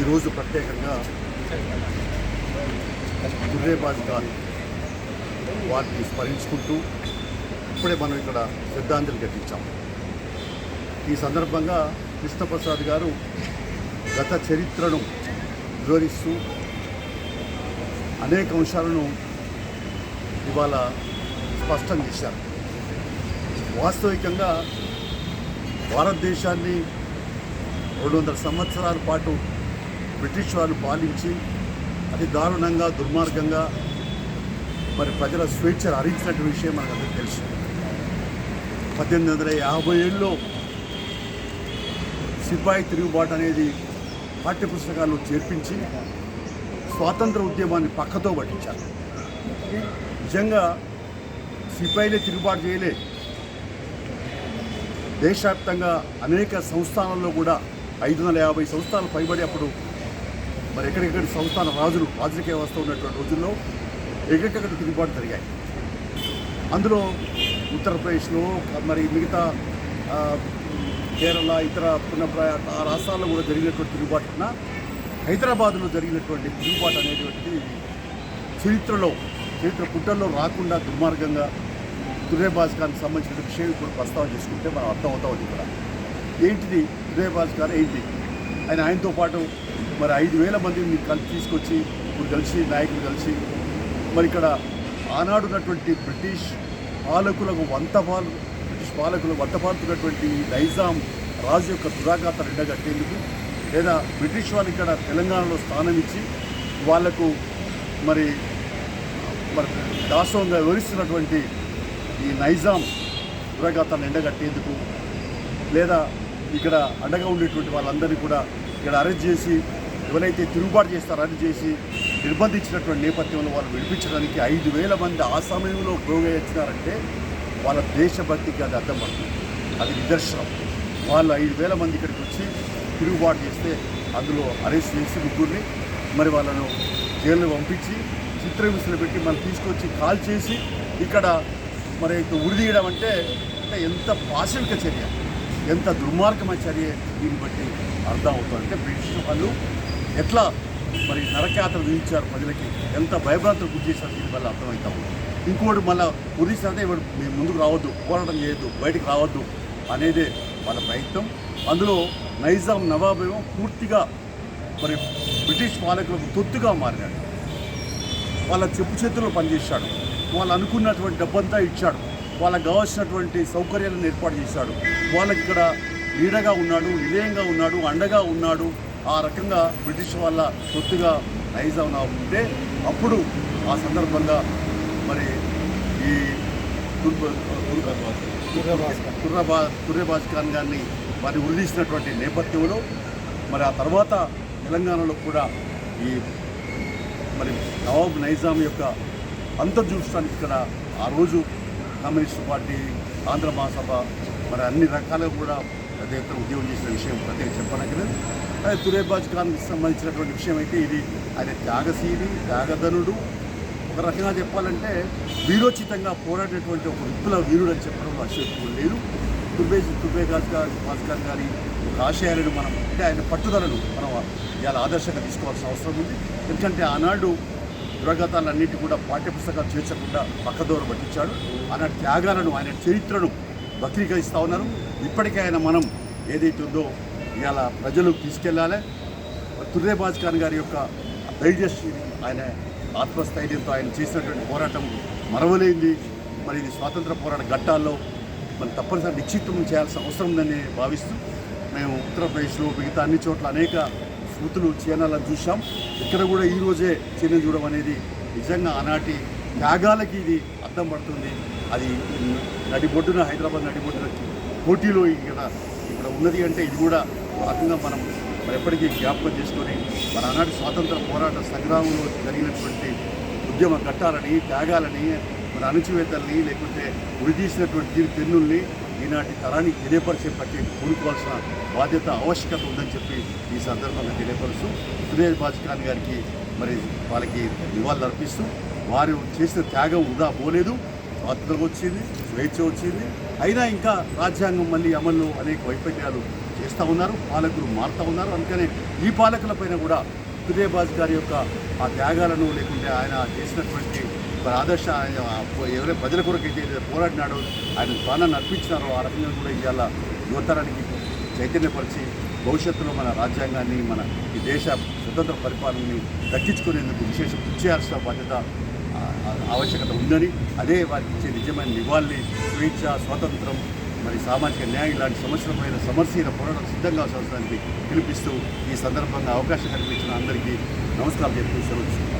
ఈరోజు ప్రత్యేకంగా గుర్రేబాజ్ గారు వారిని స్మరించుకుంటూ ఇప్పుడే మనం ఇక్కడ శ్రద్ధాంజలి ఘటించాం. ఈ సందర్భంగా కృష్ణప్రసాద్ గారు గత చరిత్రను వివరిస్తూ అనేక అంశాలను ఇవాళ స్పష్టం చేశారు. వాస్తవికంగా భారతదేశాన్ని రెండు వందల సంవత్సరాల పాటు బ్రిటిష్ వారు పాలించి అతి దారుణంగా దుర్మార్గంగా మరి ప్రజల స్వేచ్ఛ హరించినటువంటి విషయం మనకు అందరికీ తెలుసు. పద్దెనిమిది వందల యాభై ఏళ్ళలో సిపాయి తిరుగుబాటు అనేది పాఠ్యపుస్తకాల్లో చేర్పించి స్వాతంత్ర ఉద్యమాన్ని పక్కతో పట్టించారు. నిజంగా సిపాయిలే తిరుగుబాటు చేయలే. దేశవ్యాప్తంగా అనేక సంస్థానాల్లో కూడా ఐదు వందల యాభై సంస్థానాలు పైబడి అప్పుడు మరి ఎక్కడెక్కడ సంస్థాన రాజులు రాజకీయ వ్యవస్థ ఉన్నటువంటి రోజుల్లో ఎక్కడెక్కడ తిరుగుబాటు జరిగాయి? అందులో ఉత్తరప్రదేశ్లో మరి మిగతా కేరళ ఇతర పునఃప్రాయ ఆ రాష్ట్రాల్లో కూడా జరిగినటువంటి తిరుగుబాటున హైదరాబాద్లో జరిగినటువంటి తిరుగుబాటు అనేటువంటిది చరిత్రలో చరిత్ర పుట్టల్లో రాకుండా దుర్మార్గంగా దుర్రేబాజ్ ఖాన్కి సంబంధించిన విషయం ఇప్పుడు ప్రస్తావన చేసుకుంటే మనం అర్థమవుతా ఉంది ఇక్కడ ఏంటిది దుర్రేబాజ్ ఖాన్ ఏంటి? ఆయన ఆయనతో పాటు మరి ఐదు వేల మందిని కలిసి తీసుకొచ్చి ఇప్పుడు కలిసి నాయకులు కలిసి మరి ఇక్కడ ఆనాడు ఉన్నటువంటి బ్రిటిష్ పాలకులకు వంతపాలు బ్రిటిష్ పాలకులకు వంత పాలుతున్నటువంటి నైజాం రాజు యొక్క దురాఘాత రెండగట్టేందుకు లేదా బ్రిటిష్ వాళ్ళు ఇక్కడ తెలంగాణలో స్థానం ఇచ్చి వాళ్ళకు మరి మరి దాసోంగా వివరిస్తున్నటువంటి ఈ నైజాం దురాఘాతాన్ని ఎండగట్టేందుకు లేదా ఇక్కడ అండగా ఉండేటువంటి వాళ్ళందరినీ కూడా ఇక్కడ అరెస్ట్ చేసి ఎవరైతే తిరుగుబాటు చేస్తారని చేసి నిర్బంధించినటువంటి నేపథ్యంలో వాళ్ళు విడిపించడానికి ఐదు వేల మంది ఆ సమయంలో ఉపయోగించినారంటే వాళ్ళ దేశభక్తికి అది అర్థం పడుతుంది అది నిదర్శనం. వాళ్ళు ఐదు వేల మంది ఇక్కడికి వచ్చి తిరుగుబాటు చేస్తే అందులో అరెస్ట్ చేసి ముగ్గురిని మరి వాళ్ళను జైలు పంపించి చిత్రహింసలు పెట్టి మనం తీసుకొచ్చి కాల్ చేసి ఇక్కడ మరి ఉరిదీయడం అంటే అంటే ఎంత పాశవిక చర్య ఎంత దుర్మార్గమైన చర్య దీన్ని బట్టి అర్థం అవుతుంది అంటే బ్రిటిష్ వాళ్ళు ఎట్లా మరి నరకయాత్ర విధించారు ప్రజలకి? ఎంత భయభ్రాంతులు గురి చేశారు దీనివల్ల అర్థమవుతాం ఇంకోటి మళ్ళీ ఉరిస్తే ఇవాడు మేము ముందుకు రావద్దు పోరాటం చేయొద్దు బయటకు రావద్దు అనేదే వాళ్ళ ప్రయత్నం. అందులో నైజాం నవాబ్ ఏమో పూర్తిగా మరి బ్రిటిష్ పాలకులకు తొత్తుగా మారినాడు. వాళ్ళ చెప్పు చేతుల్లో పనిచేశాడు. వాళ్ళు అనుకున్నటువంటి డబ్బంతా ఇచ్చాడు. వాళ్ళకి కావాల్సినటువంటి సౌకర్యాలను ఏర్పాటు చేశాడు. వాళ్ళకి ఇక్కడ నీడగా ఉన్నాడు నిలయంగా ఉన్నాడు అండగా ఉన్నాడు. ఆ రకంగా బ్రిటిష్ వాళ్ళ తొత్తుగా నైజాం ఉంటే అప్పుడు ఆ సందర్భంగా మరి ఈ తుర్రేబాజ్ ఖాన్ గారిని మరి ఉరిదీసినటువంటి నేపథ్యంలో మరి ఆ తర్వాత తెలంగాణలో కూడా ఈ మరి నవాబ్ నైజాం యొక్క అంతం ఇక్కడ ఆ రోజు కమ్యూనిస్ట్ పార్టీ ఆంధ్ర మహాసభ మరి అన్ని రకాలుగా కూడా పెద్ద ఎత్తున ఉద్యోగం చేసిన విషయం ప్రత్యేక చెప్పనక్కర్లేదు. అదే తురేబాజ్ ఖాన్కి సంబంధించినటువంటి విషయం అయితే ఇది. ఆయన త్యాగశీలి త్యాగధనుడు. ఒక రకంగా చెప్పాలంటే వీరోచితంగా పోరాడినటువంటి ఒక విప్లవ వీరుడు అని చెప్పడం అశోక్ లేదు. తుర్బేజ్ తుర్బేగాజ్ గారు భాస్కర్ గారి ఒక ఆశయాలను మనం అంటే ఆయన పట్టుదలను మనం ఇవాళ ఆదర్శంగా తీసుకోవాల్సిన అవసరం ఉంది. ఎందుకంటే ఆనాడు దురగతాలన్నింటి కూడా పాఠ్యపుస్తకాలు చేర్చకుండా పక్కదోర పట్టించాడు. ఆయన త్యాగాలను ఆయన చరిత్రను వక్రీకరిస్తూ ఉన్నారు. ఇప్పటికే ఆయన మనం ఏదైతే ఉందో ఇవాళ ప్రజలకు తీసుకెళ్ళాలి తుర్రే బాజ్కాన్ గారి యొక్క ధైర్యశ్రీ ఆయన ఆత్మస్థైర్యంతో ఆయన చేసినటువంటి పోరాటం మరవలేంది మరి ఇది స్వాతంత్ర పోరాట ఘట్టాల్లో మనం తప్పనిసరి నిశ్చితం చేయాల్సిన అవసరం ఉందని భావిస్తూ మేము ఉత్తరప్రదేశ్లో మిగతా అన్ని చోట్ల అనేక స్మృతులు చీనాలను చూసాం ఇక్కడ కూడా ఈ రోజే చీన చూడడం అనేది నిజంగా ఆనాటి త్యాగాలకి ఇది అర్థం పడుతుంది. అది నడిబొడ్డున హైదరాబాద్ నడిబొడ్డున పోటీలో ఇక్కడ ఉన్నది అంటే ఇది కూడా భాగంగా మనం మరి ఎప్పటికీ జ్ఞాపకం చేసుకొని మన ఆనాటి స్వాతంత్ర పోరాట సంగ్రామంలో జరిగినటువంటి ఉద్యమ ఘట్టాలని త్యాగాలని మన అణచివేతల్ని లేకుంటే ఉరిదీసినటువంటి తీరు తెన్నుల్ని ఈనాటి తరానికి తెలియపరిచే పట్టి కూడుకోవాల్సిన బాధ్యత ఆవశ్యకత ఉందని చెప్పి ఈ సందర్భంగా తెలియపరుస్తూ సురేష్ బాజ్ఖాన్ గారికి మరి వాళ్ళకి నివాళులు అర్పిస్తూ వారు చేసిన త్యాగం వృధా పోలేదు. స్వాతంత్రం వచ్చింది స్వేచ్ఛ వచ్చింది. అయినా ఇంకా రాజ్యాంగం మళ్ళీ అమల్లో అనేక వైఫల్యాలు చేస్తూ ఉన్నారు పాలకులు మారుతూ ఉన్నారు. అందుకనే ఈ పాలకులపైన కూడా తుదేబాజ్ గారి యొక్క ఆ త్యాగాలను లేకుంటే ఆయన చేసినటువంటి ఆదర్శ ఆయన ప్రజల కొరకు అయితే ఏదైతే పోరాడినాడో ఆయన ప్రాణాన్ని అర్పించినారో ఆ రకంగా కూడా ఇవాళ యువతరానికి చైతన్యపరిచి భవిష్యత్తులో మన రాజ్యాంగాన్ని మన ఈ దేశ స్వతంత్ర పరిపాలనని దక్కించుకునేందుకు విశేష కృషి చేయాల్సిన బాధ్యత ఆవశ్యకత ఉందని అదే వారికి ఇచ్చే నిజమైన నివాళి స్వేచ్ఛ స్వాతంత్రం మరి సామాజిక న్యాయం ఇలాంటి సమస్యలపైన సమస్యల పోరాటం సిద్ధంగా అవసరానికి పిలిపిస్తూ ఈ సందర్భంగా అవకాశం కల్పించిన అందరికీ నమస్కారం చెప్తూ సెలవు